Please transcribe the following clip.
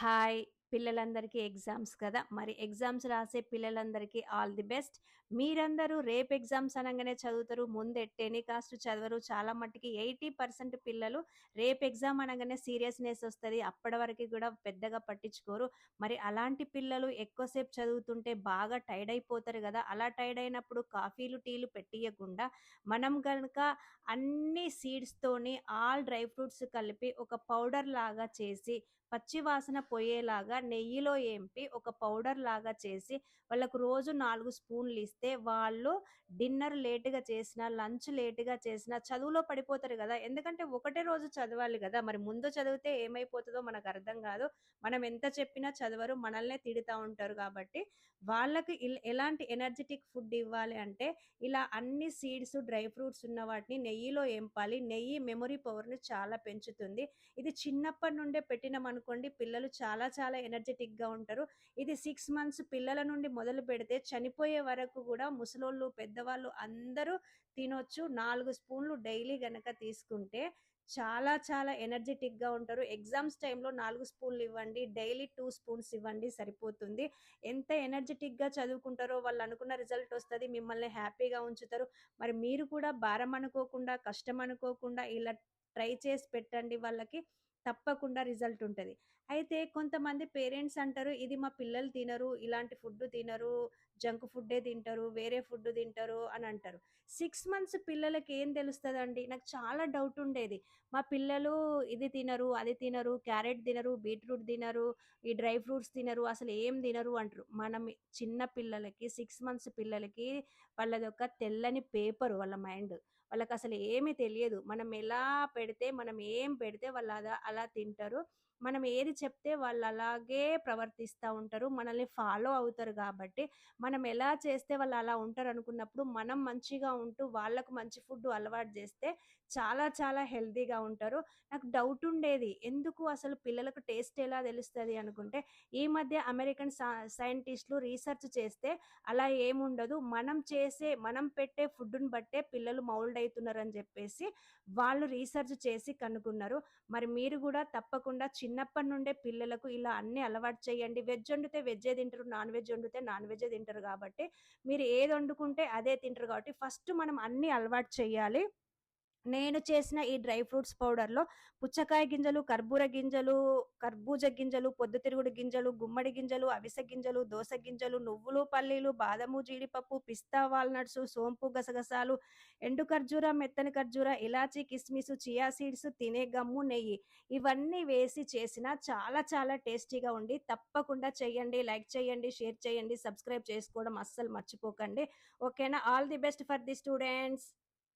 Hi పిల్లలందరికీ exams కదా! మరి ఎగ్జామ్స్ రాసే పిల్లలందరికీ ఆల్ ది బెస్ట్. మీరందరూ రేపు ఎగ్జామ్స్ అనగానే చదువుతారు. ముందు ఎట్ ఎనీ కాస్ట్ చదవరు. చాలా మట్టుకి 80% పిల్లలు రేపు ఎగ్జామ్ అనగానే సీరియస్‌నెస్ వస్తుంది అప్పటి వరకు కూడా పెద్దగా పట్టించుకోరు. మరి అలాంటి పిల్లలు ఎక్కువసేపు చదువుతుంటే బాగా టైర్డ్ అయిపోతారు కదా అలా టైర్డ్ అయినప్పుడు కాఫీలు, టీలు పెట్టియకుండా మనం కనుక అన్ని సీడ్స్‌తోని ఆల్ డ్రై ఫ్రూట్స్ కలిపి ఒక పౌడర్ లాగా చేసి పచ్చి వాసన పోయేలాగా నెయ్యిలో ఏంపి ఒక పౌడర్ లాగా చేసి వాళ్ళకు రోజు నాలుగు స్పూన్లు ఇస్తే వాళ్ళు డిన్నర్ లేట్‌గా చేసినా, లంచ్ లేట్‌గా చేసినా చదువులో పడిపోతారు కదా ఎందుకంటే ఒకటే రోజు చదవాలి కదా మరి ముందు చదివితే ఏమైపోతుందో మనకు అర్థం కాదు మనం ఎంత చెప్పినా చదవరు. మనల్నే తిడుతూ ఉంటారు కాబట్టి వాళ్ళకి ఎలాంటి ఎనర్జెటిక్ ఫుడ్ ఇవ్వాలి అంటే ఇలా అన్ని సీడ్స్, డ్రై ఫ్రూట్స్ ఉన్న వాటిని నెయ్యిలో ఏంపాలి. నెయ్యి మెమొరీ పవర్‌ని చాలా పెంచుతుంది. ఇది చిన్నప్పటి నుండే పెట్టినామనుకోండి పిల్లలు చాలా చాలా ఎనర్జెటిక్గా ఉంటారు. ఇది సిక్స్ మంత్స్ పిల్లల నుండి మొదలుపెడితే చనిపోయే వరకు కూడా ముసలోళ్ళు, పెద్దవాళ్ళు అందరూ తినొచ్చు. నాలుగు స్పూన్లు డైలీ గనక తీసుకుంటే చాలా చాలా ఎనర్జెటిక్గా ఉంటారు. ఎగ్జామ్స్ టైంలో నాలుగు స్పూన్లు ఇవ్వండి. డైలీ టూ స్పూన్స్ ఇవ్వండి సరిపోతుంది. ఎంత ఎనర్జెటిక్గా చదువుకుంటారో వాళ్ళు అనుకున్న రిజల్ట్ వస్తుంది మిమ్మల్ని హ్యాపీగా ఉంచుతారు. మరి మీరు కూడా భారం అనుకోకుండా, కష్టం అనుకోకుండా ఇలా ట్రై చేసి పెట్టండి వాళ్ళకి. తప్పకుండా రిజల్ట్ ఉంటుంది అయితే కొంతమంది పేరెంట్స్ అంటారు, "ఇది మా పిల్లలు తినరు. ఇలాంటి ఫుడ్ తినరు. జంక్ ఫుడ్డే తింటారు. వేరే ఫుడ్ తింటారు" అని అంటారు. సిక్స్ మంత్స్ పిల్లలకి ఏం తెలుస్తుందండి నాకు చాలా డౌట్ ఉండేది. మా పిల్లలు ఇది తినరు, అది తినరు, క్యారెట్ తినరు, బీట్రూట్ తినరు, ఈ డ్రై ఫ్రూట్స్ తినరు, అసలు ఏం తినరు అంటారు. మనం చిన్న పిల్లలకి సిక్స్ మంత్స్ పిల్లలకి వాళ్ళది ఒక తెల్లని పేపరు వాళ్ళ మైండ్. వాళ్ళకి అసలు ఏమీ తెలియదు. మనం ఎలా పెడితే, మనం ఏం పెడితే వాళ్ళ అలా తింటారు. మనం ఏది చెప్తే వాళ్ళు అలాగే ప్రవర్తిస్తూ ఉంటారు. మనల్ని ఫాలో అవుతారు కాబట్టి మనం ఎలా చేస్తే వాళ్ళు అలా ఉంటారు అనుకున్నప్పుడు మనం మంచిగా ఉంటూ వాళ్ళకు మంచి ఫుడ్ అలవాటు చేస్తే చాలా చాలా హెల్తీగా ఉంటారు. నాకు డౌట్ ఉండేది. ఎందుకు అసలు పిల్లలకు టేస్ట్ ఎలా తెలుస్తుంది అనుకుంటే, ఈ మధ్య అమెరికన్ సైంటిస్టులు సైంటిస్ట్‌లు రీసెర్చ్ చేస్తే అలా ఏముండదు. మనం చేసే మనం పెట్టే ఫుడ్‌ని బట్టే పిల్లలు మౌల్డ్ అవుతున్నారని చెప్పేసి వాళ్ళు రీసెర్చ్ చేసి కనుక్కున్నారు. మరి మీరు కూడా తప్పకుండా చిన్నప్పటి నుండే పిల్లలకు ఇలా అన్ని అలవాటు చేయండి. వెజ్ వండితే వెజ్జే తింటారు. నాన్ వెజ్ వండితే నాన్ వెజ్జే తింటారు కాబట్టి మీరు ఏది వండుకుంటే అదే తింటారు కాబట్టి ఫస్ట్ మనం అన్ని అలవాటు చేయాలి. నేను చేసిన ఈ డ్రై ఫ్రూట్స్ పౌడర్‌లో పుచ్చకాయ గింజలు, కర్బూర గింజలు, కర్బూజ గింజలు, పొద్దుతిరుగుడు గింజలు, గుమ్మడి గింజలు, అవిసె గింజలు, దోస గింజలు, నువ్వులు, పల్లీలు, బాదము, జీడిపప్పు, పిస్తా వాల్‌నట్స్, సోంపు, గసగసాలు, ఎండు ఖర్జూర, మెత్తని ఖర్జూర, ఇలాచీ, కిస్మిస్, చియా సీడ్స్, తినే గమ్ము, నెయ్యి ఇవన్నీ వేసి చేసిన చాలా చాలా టేస్టీగా ఉండి తప్పకుండా చేయండి. లైక్ చేయండి, షేర్ చేయండి, సబ్స్క్రైబ్ చేసుకోవడం అస్సలు మర్చిపోకండి. ఓకేనా? All the best for the students.